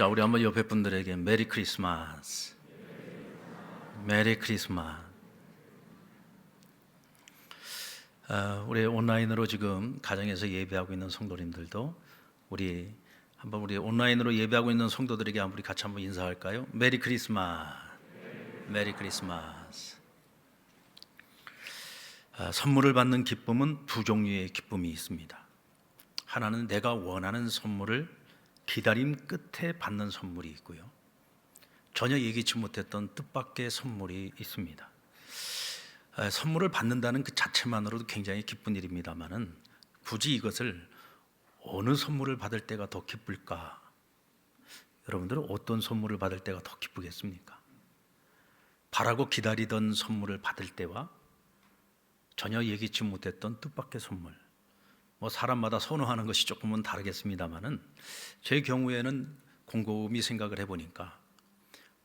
자, 우리 한번 옆에 분들에게 메리 크리스마스. 메리 크리스마스. 어, 우리 온라인으로 지금 가정에서 예배하고 있는 성도님들도 우리 한번 우리 온라인으로 예배하고 있는 성도들에게 한번 우리 같이 한번 인사할까요? 메리 크리스마스. 메리 크리스마스. 아, 선물을 받는 기쁨은 두 종류의 기쁨이 있습니다. 하나는 내가 원하는 선물을 기다림 끝에 받는 선물이 있고요. 전혀 예기치 못했던 뜻밖의 선물이 있습니다. 아, 선물을 받는다는 그 자체만으로도 굉장히 기쁜 일입니다만은 굳이 이것을 어느 선물을 받을 때가 더 기쁠까? 여러분들은 어떤 선물을 받을 때가 더 기쁘겠습니까? 바라고 기다리던 선물을 받을 때와 전혀 예기치 못했던 뜻밖의 선물. 뭐 사람마다 선호하는 것이 조금은 다르겠습니다만은 제 경우에는 곰곰이 생각을 해보니까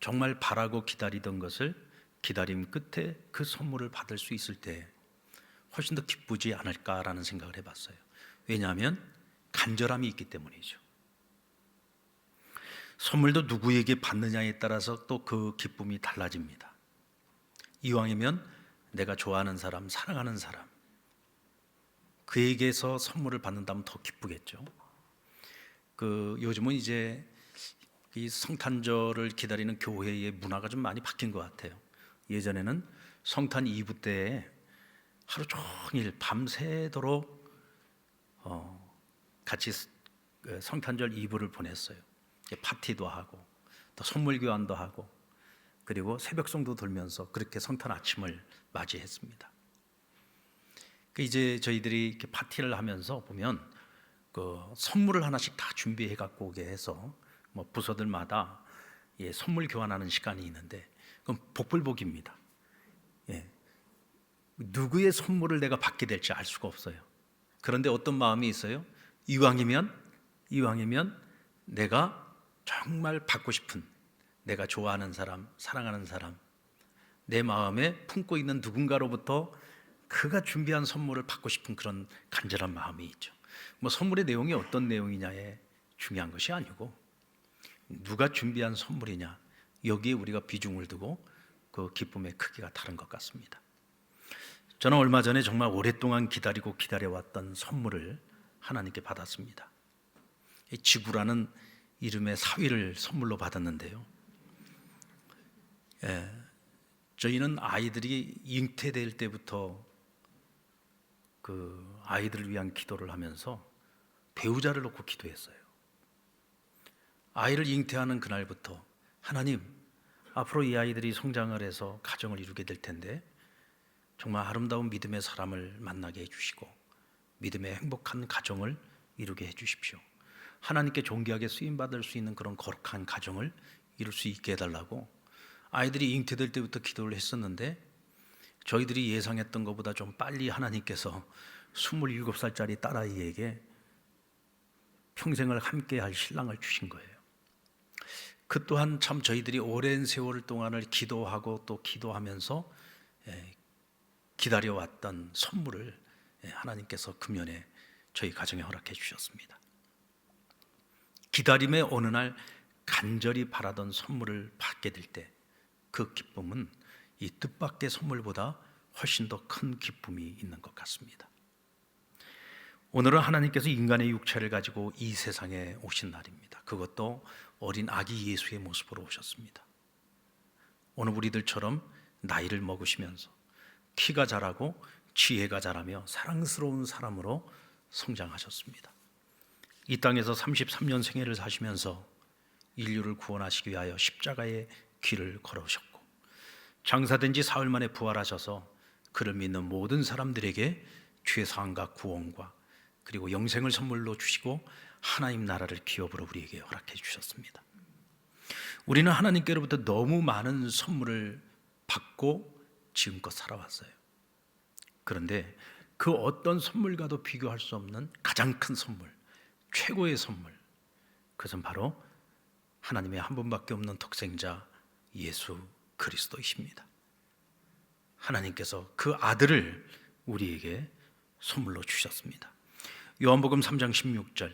정말 바라고 기다리던 것을 기다림 끝에 그 선물을 받을 수 있을 때 훨씬 더 기쁘지 않을까라는 생각을 해봤어요. 왜냐하면 간절함이 있기 때문이죠. 선물도 누구에게 받느냐에 따라서 또 그 기쁨이 달라집니다. 이왕이면 내가 좋아하는 사람, 사랑하는 사람, 그에게서 선물을 받는다면 더 기쁘겠죠. 그 요즘은 이제 이 성탄절을 기다리는 교회의 문화가 좀 많이 바뀐 것 같아요. 예전에는 성탄 이브 때에 하루 종일 밤새도록 어, 같이 그 성탄절 이브를 보냈어요. 파티도 하고 또 선물 교환도 하고 그리고 새벽 송도 돌면서 그렇게 성탄 아침을 맞이했습니다. 그 이제 저희들이 이렇게 파티를 하면서 보면 그 선물을 하나씩 다 준비해 갖고 오게 해서 뭐 부서들마다 예, 선물 교환하는 시간이 있는데 그럼 복불복입니다. 예. 누구의 선물을 내가 받게 될지 알 수가 없어요. 그런데 어떤 마음이 있어요? 이왕이면 이왕이면 내가 정말 받고 싶은 내가 좋아하는 사람, 사랑하는 사람, 내 마음에 품고 있는 누군가로부터 그가 준비한 선물을 받고 싶은 그런 간절한 마음이 있죠. 뭐 선물의 내용이 어떤 내용이냐에 중요한 것이 아니고 누가 준비한 선물이냐 여기에 우리가 비중을 두고 그 기쁨의 크기가 다른 것 같습니다. 저는 얼마 전에 정말 오랫동안 기다리고 기다려왔던 선물을 하나님께 받았습니다. 지구라는 이름의 사위를 선물로 받았는데요. 예, 저희는 아이들이 잉태될 때부터 그 아이들을 위한 기도를 하면서 배우자를 놓고 기도했어요. 아이를 잉태하는 그날부터 하나님 앞으로 이 아이들이 성장을 해서 가정을 이루게 될 텐데 정말 아름다운 믿음의 사람을 만나게 해주시고 믿음의 행복한 가정을 이루게 해주십시오. 하나님께 존귀하게 쓰임 받을 수 있는 그런 거룩한 가정을 이룰 수 있게 해달라고 아이들이 잉태될 때부터 기도를 했었는데 저희들이 예상했던 것보다 좀 빨리 하나님께서 27살짜리 딸아이에게 평생을 함께 할 신랑을 주신 거예요. 그 또한 참 저희들이 오랜 세월 동안을 기도하고 또 기도하면서 예, 기다려왔던 선물을 예, 하나님께서 금년에 저희 가정에 허락해 주셨습니다. 기다림의 어느 날 간절히 바라던 선물을 받게 될 때 그 기쁨은 이 뜻밖의 선물보다 훨씬 더 큰 기쁨이 있는 것 같습니다. 오늘은 하나님께서 인간의 육체를 가지고 이 세상에 오신 날입니다. 그것도 어린 아기 예수의 모습으로 오셨습니다. 오늘 우리들처럼 나이를 먹으시면서 키가 자라고 지혜가 자라며 사랑스러운 사람으로 성장하셨습니다. 이 땅에서 33년 생애를 사시면서 인류를 구원하시기 위하여 십자가의 길을 걸으셨고 장사된 지 사흘 만에 부활하셔서 그를 믿는 모든 사람들에게 죄 사함과 구원과 그리고 영생을 선물로 주시고 하나님 나라를 기업으로 우리에게 허락해 주셨습니다. 우리는 하나님께로부터 너무 많은 선물을 받고 지금껏 살아왔어요. 그런데 그 어떤 선물과도 비교할 수 없는 가장 큰 선물, 최고의 선물, 그것은 바로 하나님의 한 분밖에 없는 독생자 예수 그리스도이십니다. 하나님께서 그 아들을 우리에게 선물로 주셨습니다. 요한복음 3장 16절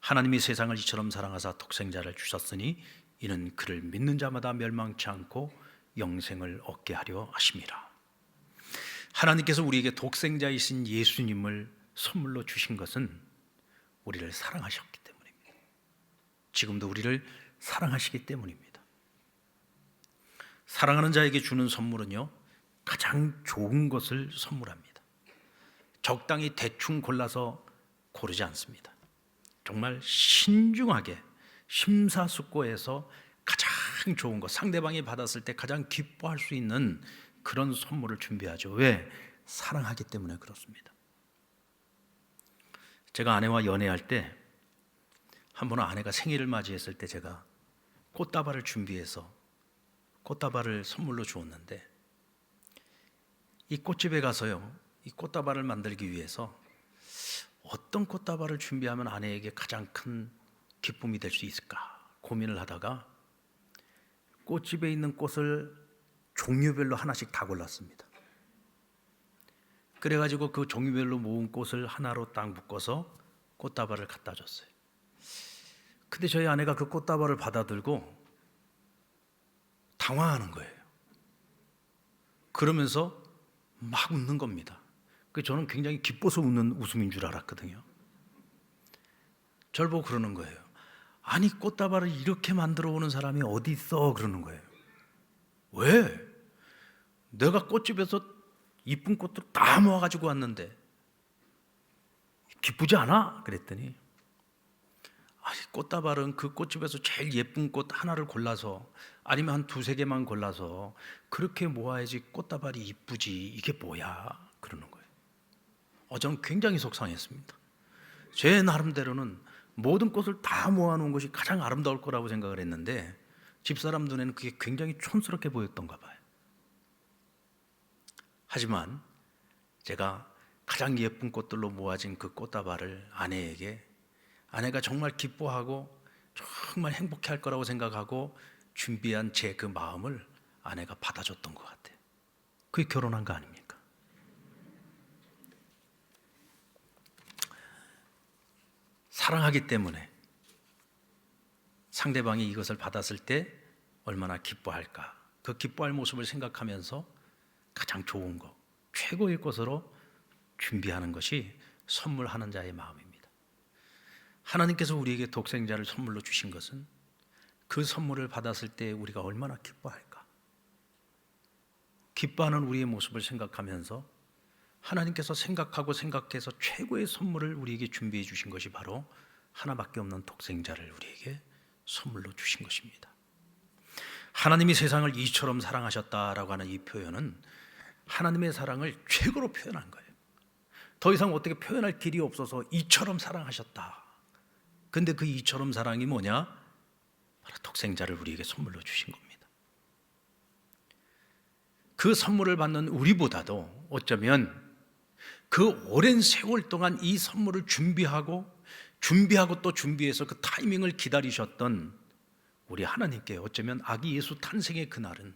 하나님이 세상을 이처럼 사랑하사 독생자를 주셨으니 이는 그를 믿는 자마다 멸망치 않고 영생을 얻게 하려 하심이라. 하나님께서 우리에게 독생자이신 예수님을 선물로 주신 것은 우리를 사랑하셨기 때문입니다. 지금도 우리를 사랑하시기 때문입니다. 사랑하는 자에게 주는 선물은요, 가장 좋은 것을 선물합니다. 적당히 대충 골라서 고르지 않습니다. 정말 신중하게 심사숙고해서 가장 좋은 것, 상대방이 받았을 때 가장 기뻐할 수 있는 그런 선물을 준비하죠. 왜? 사랑하기 때문에 그렇습니다. 제가 아내와 연애할 때 한 번은 아내가 생일을 맞이했을 때 제가 꽃다발을 준비해서 꽃다발을 선물로 주었는데 이 꽃집에 가서요. 이 꽃다발을 만들기 위해서 어떤 꽃다발을 준비하면 아내에게 가장 큰 기쁨이 될 수 있을까 고민을 하다가 꽃집에 있는 꽃을 종류별로 하나씩 다 골랐습니다. 그래가지고 그 종류별로 모은 꽃을 하나로 딱 묶어서 꽃다발을 갖다 줬어요. 근데 저희 아내가 그 꽃다발을 받아들고 당황하는 거예요. 그러면서 막 웃는 겁니다. 그 저는 굉장히 기뻐서 웃는 웃음인 줄 알았거든요. 절 보고 그러는 거예요. 아니 꽃다발을 이렇게 만들어 오는 사람이 어디 있어 그러는 거예요. 왜? 내가 꽃집에서 이쁜 꽃들 다 모아가지고 왔는데 기쁘지 않아? 그랬더니 꽃다발은 그 꽃집에서 제일 예쁜 꽃 하나를 골라서 아니면 한 두세 개만 골라서 그렇게 모아야지 꽃다발이 이쁘지 이게 뭐야 그러는 거예요. 어, 저는 굉장히 속상했습니다. 제 나름대로는 모든 꽃을 다 모아놓은 것이 가장 아름다울 거라고 생각을 했는데 집사람 눈에는 그게 굉장히 촌스럽게 보였던가 봐요. 하지만 제가 가장 예쁜 꽃들로 모아진 그 꽃다발을 아내에게 아내가 정말 기뻐하고 정말 행복해 할 거라고 생각하고 준비한 제 그 마음을 아내가 받아줬던 것 같아요. 그게 결혼한 거 아닙니까? 사랑하기 때문에 상대방이 이것을 받았을 때 얼마나 기뻐할까. 그 기뻐할 모습을 생각하면서 가장 좋은 것, 최고의 것으로 준비하는 것이 선물하는 자의 마음입니다. 하나님께서 우리에게 독생자를 선물로 주신 것은 그 선물을 받았을 때 우리가 얼마나 기뻐할까? 기뻐하는 우리의 모습을 생각하면서 하나님께서 생각하고 생각해서 최고의 선물을 우리에게 준비해 주신 것이 바로 하나밖에 없는 독생자를 우리에게 선물로 주신 것입니다. 하나님이 세상을 이처럼 사랑하셨다라고 하는 이 표현은 하나님의 사랑을 최고로 표현한 거예요. 더 이상 어떻게 표현할 길이 없어서 이처럼 사랑하셨다. 근데 그 이처럼 사랑이 뭐냐? 바로 독생자를 우리에게 선물로 주신 겁니다. 그 선물을 받는 우리보다도 어쩌면 그 오랜 세월 동안 이 선물을 준비하고 준비하고 또 준비해서 그 타이밍을 기다리셨던 우리 하나님께 어쩌면 아기 예수 탄생의 그날은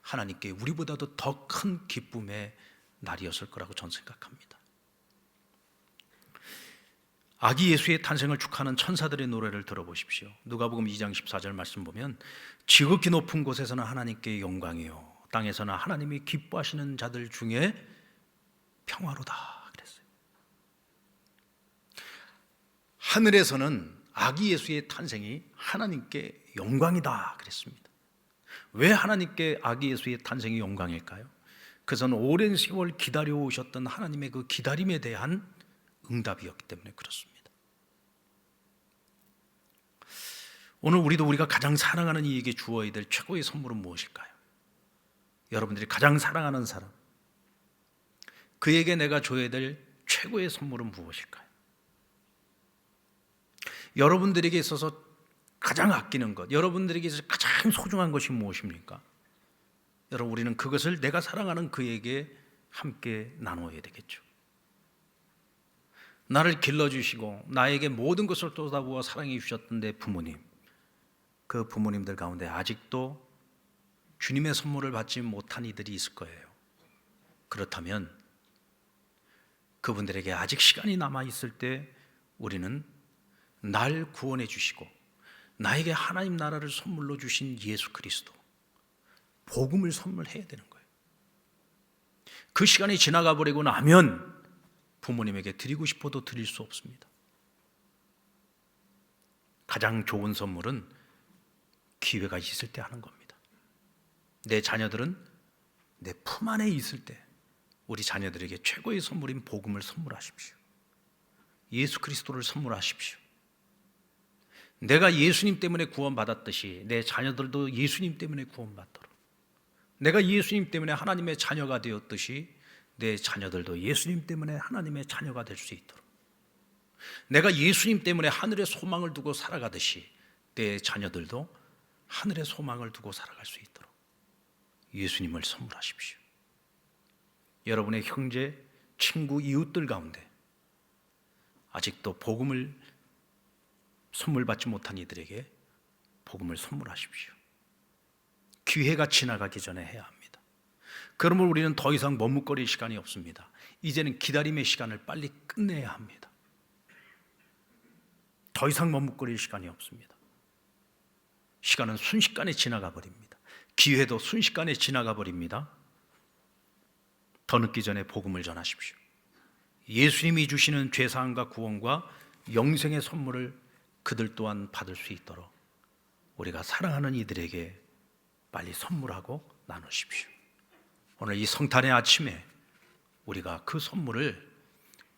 하나님께 우리보다도 더 큰 기쁨의 날이었을 거라고 저는 생각합니다. 아기 예수의 탄생을 축하하는 천사들의 노래를 들어보십시오. 누가복음 2장 14절 말씀 보면 지극히 높은 곳에서는 하나님께 영광이요 땅에서는 하나님이 기뻐하시는 자들 중에 평화로다 그랬어요. 하늘에서는 아기 예수의 탄생이 하나님께 영광이다 그랬습니다. 왜 하나님께 아기 예수의 탄생이 영광일까요? 그것은 오랜 세월 기다려 오셨던 하나님의 그 기다림에 대한 응답이었기 때문에 그렇습니다. 오늘 우리도 우리가 가장 사랑하는 이에게 주어야 될 최고의 선물은 무엇일까요? 여러분들이 가장 사랑하는 사람, 그에게 내가 줘야 될 최고의 선물은 무엇일까요? 여러분들에게 있어서 가장 아끼는 것, 여러분들에게 있어서 가장 소중한 것이 무엇입니까? 여러분, 우리는 그것을 내가 사랑하는 그에게 함께 나누어야 되겠죠. 나를 길러주시고 나에게 모든 것을 쏟아부어 사랑해 주셨던 내 부모님, 그 부모님들 가운데 아직도 주님의 선물을 받지 못한 이들이 있을 거예요. 그렇다면 그분들에게 아직 시간이 남아 있을 때 우리는 날 구원해 주시고 나에게 하나님 나라를 선물로 주신 예수 그리스도 복음을 선물해야 되는 거예요. 그 시간이 지나가 버리고 나면 부모님에게 드리고 싶어도 드릴 수 없습니다. 가장 좋은 선물은 기회가 있을 때 하는 겁니다. 내 자녀들은 내 품 안에 있을 때 우리 자녀들에게 최고의 선물인 복음을 선물하십시오. 예수 그리스도를 선물하십시오. 내가 예수님 때문에 구원받았듯이 내 자녀들도 예수님 때문에 구원받도록 내가 예수님 때문에 하나님의 자녀가 되었듯이 내 자녀들도 예수님 때문에 하나님의 자녀가 될 수 있도록 내가 예수님 때문에 하늘의 소망을 두고 살아가듯이 내 자녀들도 하늘의 소망을 두고 살아갈 수 있도록 예수님을 선물하십시오. 여러분의 형제, 친구, 이웃들 가운데 아직도 복음을 선물 받지 못한 이들에게 복음을 선물하십시오. 기회가 지나가기 전에 해야 합니다. 그러면 우리는 더 이상 머뭇거릴 시간이 없습니다. 이제는 기다림의 시간을 빨리 끝내야 합니다. 더 이상 머뭇거릴 시간이 없습니다. 시간은 순식간에 지나가 버립니다. 기회도 순식간에 지나가 버립니다. 더 늦기 전에 복음을 전하십시오. 예수님이 주시는 죄사함과 구원과 영생의 선물을 그들 또한 받을 수 있도록 우리가 사랑하는 이들에게 빨리 선물하고 나누십시오. 오늘 이 성탄의 아침에 우리가 그 선물을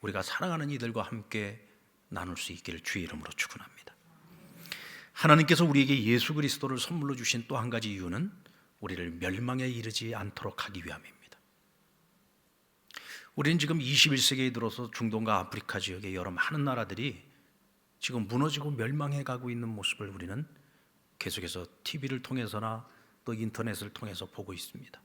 우리가 사랑하는 이들과 함께 나눌 수 있기를 주의 이름으로 축원합니다. 하나님께서 우리에게 예수 그리스도를 선물로 주신 또 한 가지 이유는 우리를 멸망에 이르지 않도록 하기 위함입니다. 우리는 지금 21세기에 들어서 중동과 아프리카 지역의 여러 많은 나라들이 지금 무너지고 멸망해 가고 있는 모습을 우리는 계속해서 TV를 통해서나 또 인터넷을 통해서 보고 있습니다.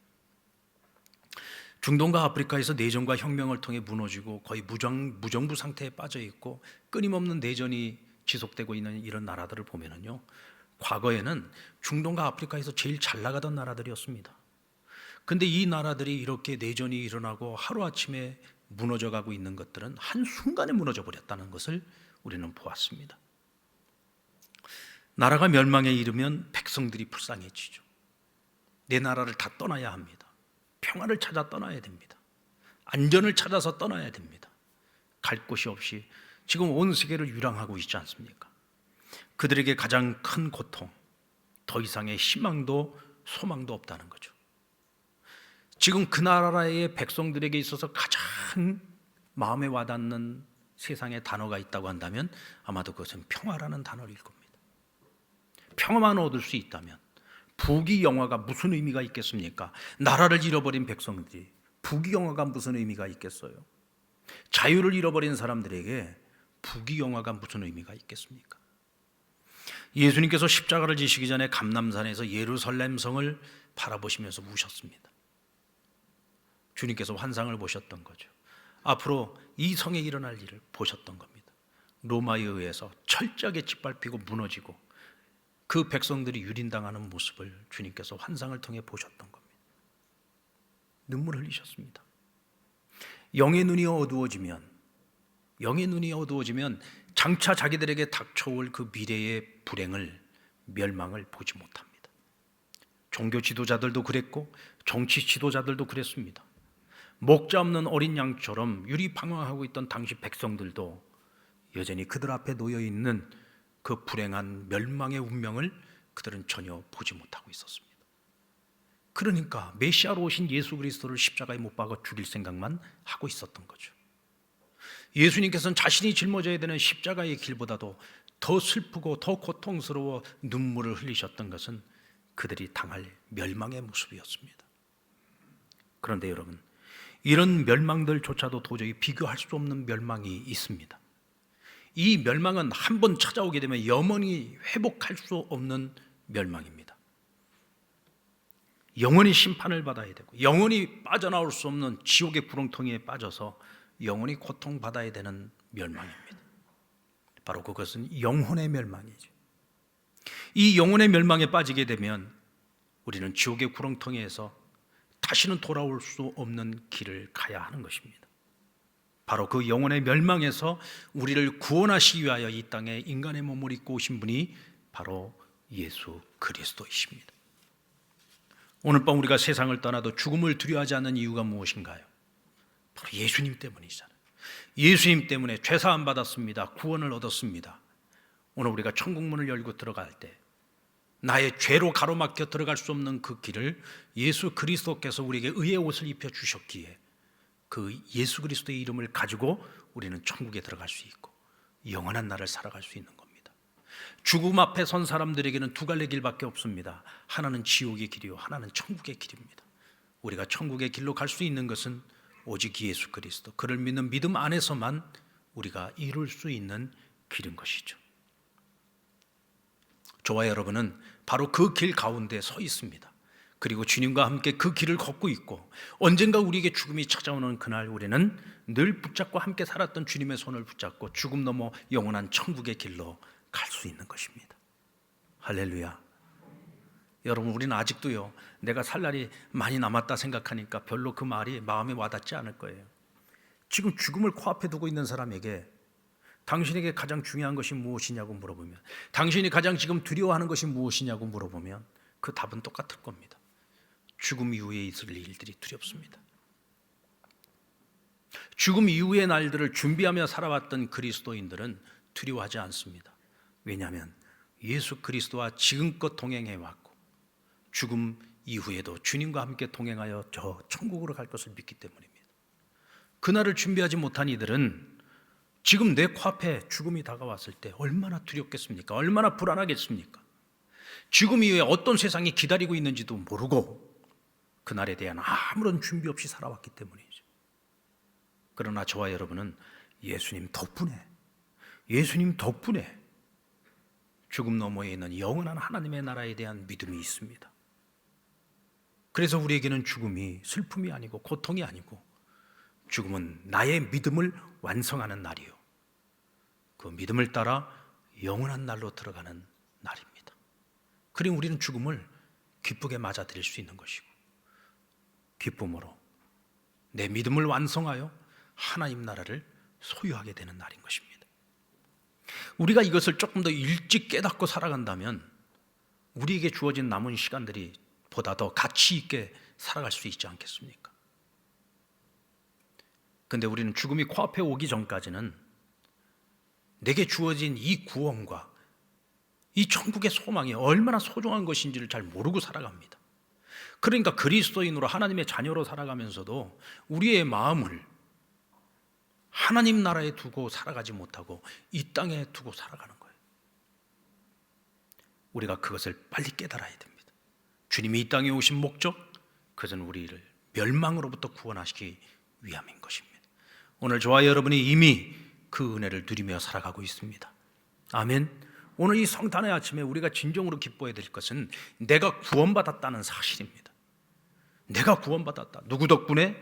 중동과 아프리카에서 내전과 혁명을 통해 무너지고 거의 무정, 무정부 상태에 빠져 있고 끊임없는 내전이 지속되고 있는 이런 나라들을 보면은요. 과거에는 중동과 아프리카에서 제일 잘 나가던 나라들이었습니다. 근데 이 나라들이 이렇게 내전이 일어나고 하루아침에 무너져 가고 있는 것들은 한순간에 무너져 버렸다는 것을 우리는 보았습니다. 나라가 멸망에 이르면 백성들이 불쌍해지죠. 내 나라를 다 떠나야 합니다. 평화를 찾아 떠나야 됩니다. 안전을 찾아서 떠나야 됩니다. 갈 곳이 없이 지금 온 세계를 유랑하고 있지 않습니까? 그들에게 가장 큰 고통, 더 이상의 희망도 소망도 없다는 거죠. 지금 그 나라의 백성들에게 있어서 가장 마음에 와닿는 세상의 단어가 있다고 한다면 아마도 그것은 평화라는 단어일 겁니다. 평화만 얻을 수 있다면 부귀 영화가 무슨 의미가 있겠습니까? 나라를 잃어버린 백성들이 부귀 영화가 무슨 의미가 있겠어요? 자유를 잃어버린 사람들에게 부귀영화가 무슨 의미가 있겠습니까? 예수님께서 십자가를 지시기 전에 감남산에서 예루살렘 성을 바라보시면서 우셨습니다. 주님께서 환상을 보셨던 거죠. 앞으로 이 성에 일어날 일을 보셨던 겁니다. 로마에 의해서 철저하게 짓밟히고 무너지고 그 백성들이 유린당하는 모습을 주님께서 환상을 통해 보셨던 겁니다. 눈물 흘리셨습니다. 영의 눈이 어두워지면 영의 눈이 어두워지면 장차 자기들에게 닥쳐올 그 미래의 불행을 멸망을 보지 못합니다. 종교 지도자들도 그랬고 정치 지도자들도 그랬습니다. 목자 없는 어린 양처럼 유리방황하고 있던 당시 백성들도 여전히 그들 앞에 놓여 있는 그 불행한 멸망의 운명을 그들은 전혀 보지 못하고 있었습니다. 그러니까 메시아로 오신 예수 그리스도를 십자가에 못 박아 죽일 생각만 하고 있었던 거죠. 예수님께서는 자신이 짊어져야 되는 십자가의 길보다도 더 슬프고 더 고통스러워 눈물을 흘리셨던 것은 그들이 당할 멸망의 모습이었습니다. 그런데 여러분, 이런 멸망들조차도 도저히 비교할 수 없는 멸망이 있습니다. 이 멸망은 한 번 찾아오게 되면 영원히 회복할 수 없는 멸망입니다. 영원히 심판을 받아야 되고 영원히 빠져나올 수 없는 지옥의 구렁텅이에 빠져서 영원히 고통받아야 되는 멸망입니다. 바로 그것은 영혼의 멸망이죠. 이 영혼의 멸망에 빠지게 되면 우리는 지옥의 구렁텅이에서 다시는 돌아올 수 없는 길을 가야 하는 것입니다. 바로 그 영혼의 멸망에서 우리를 구원하시기 위하여 이 땅에 인간의 몸을 입고 오신 분이 바로 예수 그리스도이십니다. 오늘 밤 우리가 세상을 떠나도 죽음을 두려워하지 않는 이유가 무엇인가요? 바로 예수님 때문이잖아요. 예수님 때문에 죄사함 받았습니다. 구원을 얻었습니다. 오늘 우리가 천국문을 열고 들어갈 때 나의 죄로 가로막혀 들어갈 수 없는 그 길을 예수 그리스도께서 우리에게 의의 옷을 입혀 주셨기에 그 예수 그리스도의 이름을 가지고 우리는 천국에 들어갈 수 있고 영원한 날을 살아갈 수 있는 겁니다. 죽음 앞에 선 사람들에게는 두 갈래 길밖에 없습니다. 하나는 지옥의 길이요, 하나는 천국의 길입니다. 우리가 천국의 길로 갈 수 있는 것은 오직 예수 그리스도, 그를 믿는 믿음 안에서만 우리가 이룰 수 있는 길인 것이죠. 저와 여러분은 바로 그 길 가운데 서 있습니다. 그리고 주님과 함께 그 길을 걷고 있고 언젠가 우리에게 죽음이 찾아오는 그날 우리는 늘 붙잡고 함께 살았던 주님의 손을 붙잡고 죽음 넘어 영원한 천국의 길로 갈 수 있는 것입니다. 할렐루야. 여러분 우리는 아직도요 내가 살 날이 많이 남았다 생각하니까 별로 그 말이 마음에 와닿지 않을 거예요. 지금 죽음을 코앞에 두고 있는 사람에게 당신에게 가장 중요한 것이 무엇이냐고 물어보면 당신이 가장 지금 두려워하는 것이 무엇이냐고 물어보면 그 답은 똑같을 겁니다. 죽음 이후에 있을 일들이 두렵습니다. 죽음 이후의 날들을 준비하며 살아왔던 그리스도인들은 두려워하지 않습니다. 왜냐하면 예수 그리스도와 지금껏 동행해 왔고 죽음 이후에도 주님과 함께 동행하여 저 천국으로 갈 것을 믿기 때문입니다. 그날을 준비하지 못한 이들은 지금 내 코앞에 죽음이 다가왔을 때 얼마나 두렵겠습니까? 얼마나 불안하겠습니까? 죽음 이후에 어떤 세상이 기다리고 있는지도 모르고 그날에 대한 아무런 준비 없이 살아왔기 때문이죠. 그러나 저와 여러분은 예수님 덕분에 예수님 덕분에 죽음 너머에 있는 영원한 하나님의 나라에 대한 믿음이 있습니다. 그래서 우리에게는 죽음이 슬픔이 아니고 고통이 아니고 죽음은 나의 믿음을 완성하는 날이요. 그 믿음을 따라 영원한 날로 들어가는 날입니다. 그리고 우리는 죽음을 기쁘게 맞아들일 수 있는 것이고 기쁨으로 내 믿음을 완성하여 하나님 나라를 소유하게 되는 날인 것입니다. 우리가 이것을 조금 더 일찍 깨닫고 살아간다면 우리에게 주어진 남은 시간들이 보다 더 가치 있게 살아갈 수 있지 않겠습니까? 근데 우리는 죽음이 코앞에 오기 전까지는 내게 주어진 이 구원과 이 천국의 소망이 얼마나 소중한 것인지를 잘 모르고 살아갑니다. 그러니까 그리스도인으로 하나님의 자녀로 살아가면서도 우리의 마음을 하나님 나라에 두고 살아가지 못하고 이 땅에 두고 살아가는 거예요. 우리가 그것을 빨리 깨달아야 됩니다. 주님이 이 땅에 오신 목적, 그것은 우리를 멸망으로부터 구원하시기 위함인 것입니다. 오늘 저와 여러분이 이미 그 은혜를 누리며 살아가고 있습니다. 아멘. 오늘 이 성탄의 아침에 우리가 진정으로 기뻐해야 될 것은 내가 구원받았다는 사실입니다. 내가 구원받았다. 누구 덕분에?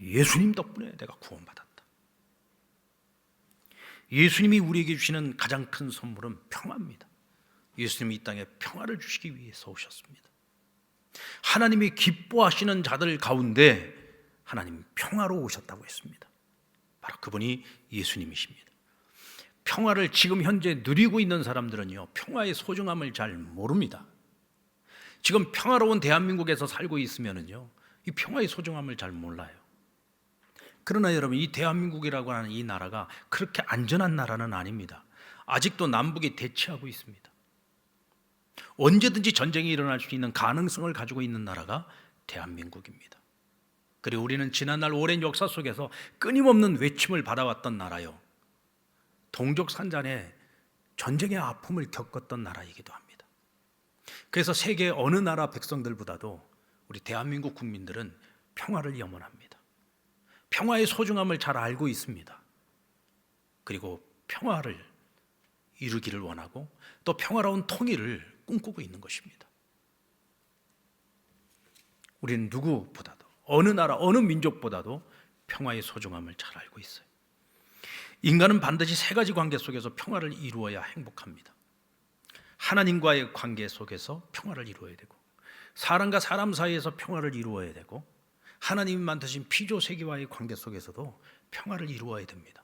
예수님 덕분에 내가 구원받았다. 예수님이 우리에게 주시는 가장 큰 선물은 평화입니다. 예수님이 이 땅에 평화를 주시기 위해서 오셨습니다. 하나님이 기뻐하시는 자들 가운데 하나님 평화로 오셨다고 했습니다. 바로 그분이 예수님이십니다. 평화를 지금 현재 누리고 있는 사람들은요, 평화의 소중함을 잘 모릅니다. 지금 평화로운 대한민국에서 살고 있으면은요, 이 평화의 소중함을 잘 몰라요. 그러나 여러분, 이 대한민국이라고 하는 이 나라가 그렇게 안전한 나라는 아닙니다. 아직도 남북이 대치하고 있습니다. 언제든지 전쟁이 일어날 수 있는 가능성을 가지고 있는 나라가 대한민국입니다. 그리고 우리는 지난날 오랜 역사 속에서 끊임없는 외침을 받아왔던 나라요. 동족 산잔에 전쟁의 아픔을 겪었던 나라이기도 합니다. 그래서 세계 어느 나라 백성들보다도 우리 대한민국 국민들은 평화를 염원합니다. 평화의 소중함을 잘 알고 있습니다. 그리고 평화를 이루기를 원하고 또 평화로운 통일을 꿈꾸고 있는 것입니다. 우리는 누구보다도 어느 나라 어느 민족보다도 평화의 소중함을 잘 알고 있어요. 인간은 반드시 세 가지 관계 속에서 평화를 이루어야 행복합니다. 하나님과의 관계 속에서 평화를 이루어야 되고 사람과 사람 사이에서 평화를 이루어야 되고 하나님이 만드신 피조 세계와의 관계 속에서도 평화를 이루어야 됩니다.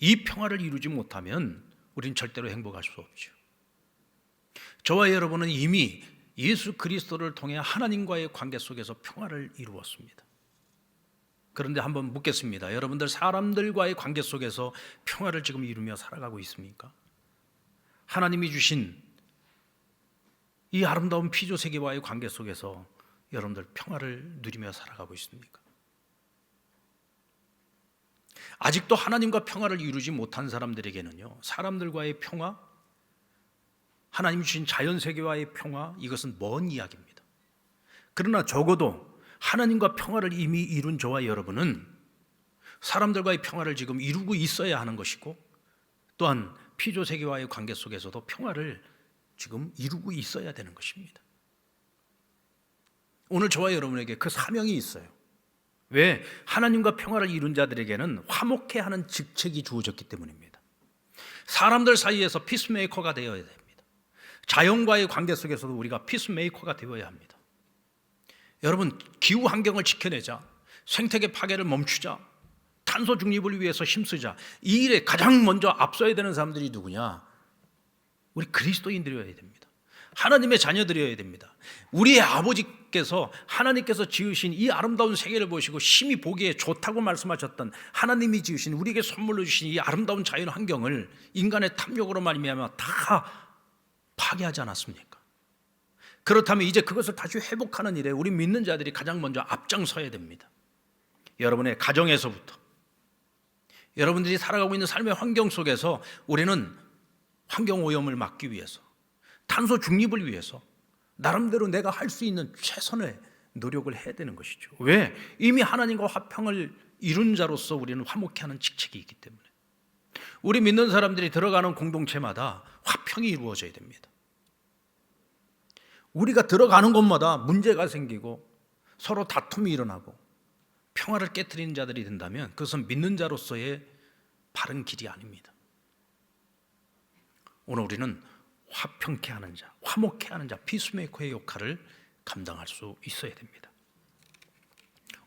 이 평화를 이루지 못하면 우린 절대로 행복할 수 없죠. 저와 여러분은 이미 예수 그리스도를 통해 하나님과의 관계 속에서 평화를 이루었습니다. 그런데 한번 묻겠습니다. 여러분들 사람들과의 관계 속에서 평화를 지금 이루며 살아가고 있습니까? 하나님이 주신 이 아름다운 피조 세계와의 관계 속에서 여러분들 평화를 누리며 살아가고 있습니까? 아직도 하나님과 평화를 이루지 못한 사람들에게는요, 사람들과의 평화, 하나님 주신 자연 세계와의 평화, 이것은 먼 이야기입니다. 그러나 적어도 하나님과 평화를 이미 이룬 저와 여러분은 사람들과의 평화를 지금 이루고 있어야 하는 것이고, 또한 피조 세계와의 관계 속에서도 평화를 지금 이루고 있어야 되는 것입니다. 오늘 저와 여러분에게 그 사명이 있어요. 왜? 하나님과 평화를 이룬 자들에게는 화목해 하는 직책이 주어졌기 때문입니다. 사람들 사이에서 피스메이커가 되어야 됩니다. 자연과의 관계 속에서도 우리가 피스메이커가 되어야 합니다. 여러분, 기후 환경을 지켜내자. 생태계 파괴를 멈추자. 탄소 중립을 위해서 힘쓰자. 이 일에 가장 먼저 앞서야 되는 사람들이 누구냐? 우리 그리스도인들이어야 됩니다. 하나님의 자녀들이어야 됩니다. 우리의 아버지께서 하나님께서 지으신 이 아름다운 세계를 보시고 심히 보기에 좋다고 말씀하셨던 하나님이 지으신 우리에게 선물로 주신 이 아름다운 자연 환경을 인간의 탐욕으로 말미암아 다 파괴하지 않았습니까? 그렇다면 이제 그것을 다시 회복하는 일에 우리 믿는 자들이 가장 먼저 앞장서야 됩니다. 여러분의 가정에서부터 여러분들이 살아가고 있는 삶의 환경 속에서 우리는 환경 오염을 막기 위해서 탄소 중립을 위해서 나름대로 내가 할 수 있는 최선의 노력을 해야 되는 것이죠. 왜? 이미 하나님과 화평을 이룬 자로서 우리는 화목해 하는 직책이 있기 때문에. 우리 믿는 사람들이 들어가는 공동체마다 화평이 이루어져야 됩니다. 우리가 들어가는 곳마다 문제가 생기고 서로 다툼이 일어나고 평화를 깨뜨리는 자들이 된다면 그것은 믿는 자로서의 바른 길이 아닙니다. 오늘 우리는 화평케 하는 자, 화목케 하는 자, 피스메이커의 역할을 감당할 수 있어야 됩니다.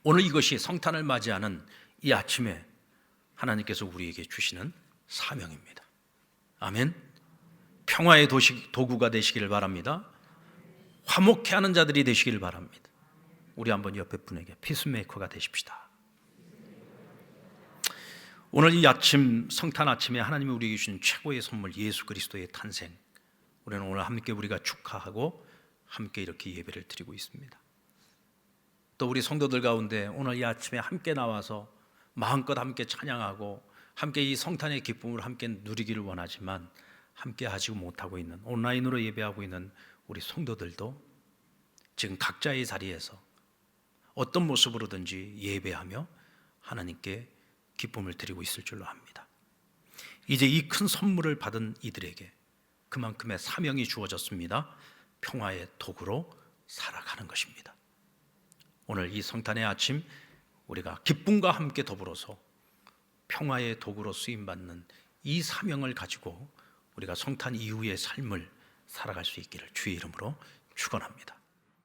오늘 이것이 성탄을 맞이하는 이 아침에 하나님께서 우리에게 주시는 사명입니다. 아멘. 평화의 도시, 도구가 되시기를 바랍니다. 화목케 하는 자들이 되시기를 바랍니다. 우리 한번 옆에 분에게 피스메이커가 되십시다. 오늘 이 아침 성탄 아침에 하나님이 우리에게 주신 최고의 선물 예수 그리스도의 탄생. 우리는 오늘 함께 우리가 축하하고 함께 이렇게 예배를 드리고 있습니다. 또 우리 성도들 가운데 오늘 이 아침에 함께 나와서 마음껏 함께 찬양하고 함께 이 성탄의 기쁨을 함께 누리기를 원하지만 함께 하지 못하고 있는 온라인으로 예배하고 있는 우리 성도들도 지금 각자의 자리에서 어떤 모습으로든지 예배하며 하나님께 기쁨을 드리고 있을 줄로 압니다. 이제 이 큰 선물을 받은 이들에게 그만큼의 사명이 주어졌습니다. 평화의 도구로 살아가는 것입니다. 오늘 이 성탄의 아침 우리가 기쁨과 함께 더불어서 평화의 도구로 쓰임 받는 이 사명을 가지고 우리가 성탄 이후의 삶을 살아갈 수 있기를 주의 이름으로 축원합니다.